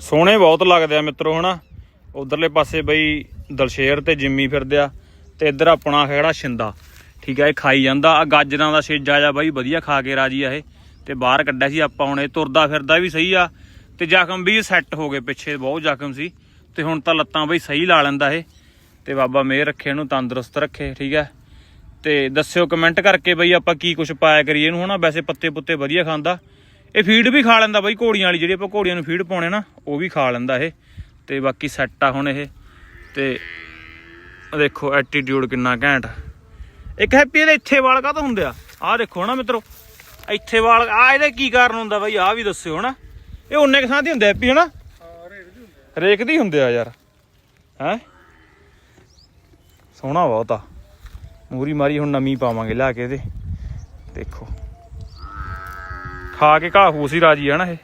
ਸੋਹਣੇ ਬਹੁਤ ਲੱਗਦੇ ਆ ਮਿੱਤਰੋ, ਹਨਾ? ਉਧਰਲੇ ਪਾਸੇ ਬਈ ਦਲਸ਼ੇਰ ਤੇ ਜਿੰਮੀ ਫਿਰਦੇ ਆ ਤੇ ਇੱਧਰ ਆਪਣਾ ਖੜਾ ਛਿੰਦਾ ਠੀਕ ਆ, ਇਹ ਖਾਈ ਜਾਂਦਾ। ਆ ਗਾਜਰਾਂ ਦਾ ਛੇਜਾ ਜਾ ਬਾਈ ਵਧੀਆ ਖਾ ਕੇ ਰਾਜੀ ਆ ਇਹ। ਤੇ ਬਾਹਰ ਕੱਢਿਆ ਸੀ ਆਪਾਂ ਹੁਣ, ਇਹ ਤੁਰਦਾ ਫਿਰਦਾ ਵੀ ਸਹੀ ਆ। ਤੇ ਜ਼ਖਮ ਵੀ ਸੈੱਟ ਹੋ ਗਏ ਪਿੱਛੇ, ਬਹੁਤ ਜ਼ਖਮ ਸੀ। ਤੇ ਹੁਣ ਤਾਂ ਲੱਤਾਂ ਬਈ ਸਹੀ ਲਾ ਲੈਂਦਾ ਇਹ। ਤੇ ਬਾਬਾ ਮਿਹਰ ਰੱਖੇ ਇਹਨੂੰ, ਤੰਦਰੁਸਤ ਰੱਖੇ, ਠੀਕ ਹੈ ਤੇ ਦੱਸਿਓ ਕਮੈਂਟ ਕਰਕੇ ਬਈ ਆਪਾਂ ਕੀ ਕੁਝ ਪਾਇਆ ਕਰੀਏ ਇਹਨੂੰ, ਹਨਾ? ਵੈਸੇ ਪੱਤੇ ਪੁੱਤੇ ਵਧੀਆ ਖਾਂਦਾ। ਇਹ ਫੀਡ ਵੀ ਖਾ ਲੈਂਦਾ ਬਾਈ ਘੋੜੀਆਂ ਵਾਲੀ, ਜਿਹੜੀ ਆਪਾਂ ਘੋੜੀਆਂ ਨੂੰ ਫੀਡ ਪਾਉਣੇ ਨਾ, ਉਹ ਵੀ ਖਾ ਲੈਂਦਾ ਇਹ। ਤੇ ਬਾਕੀ ਸੈੱਟ ਆ ਹੁਣ ਇਹ। ਤੇ ਦੇਖੋ ਐਟੀਟਿਊਡ ਕਿੰਨਾ ਘੈਂਟ। ਇੱਕ ਹੈਪੀ ਇਹਦੇ ਇੱਥੇ ਵਾਲ ਕਾਹਤੋਂ ਹੁੰਦੇ ਆ? ਆਹ ਦੇਖੋ ਹਨਾ ਮਿੱਤਰੋ, ਇੱਥੇ ਵਾਲ ਆ ਇਹਦੇ ਕੀ ਕਾਰਨ ਹੁੰਦਾ ਬਾਈ? ਆਹ ਵੀ ਦੱਸਿਓ ਨਾ ਇਹ ਉਹਨੇ ਕਿਸਾਂ ਦੀ ਹੁੰਦੇ ਹੈਪੀ ਹਨਾ? ਰੇਕ ਦੀ ਹੁੰਦੇ ਆ ਯਾਰ। ਹੈ? ਸੋਹਣਾ ਬਹੁਤ ਆ। ਮੂਰੀ ਮਾਰੀ ਹੁਣ ਨਵੀਂ ਪਾਵਾਂਗੇ ਲਾ ਕੇ ਇਹਦੇ। ਦੇਖੋ। ਖਾ ਕੇ ਘਾਹ ਫੂਸ ਹੀ ਰਾਜੀ ਆ ਨਾ ਇਹ।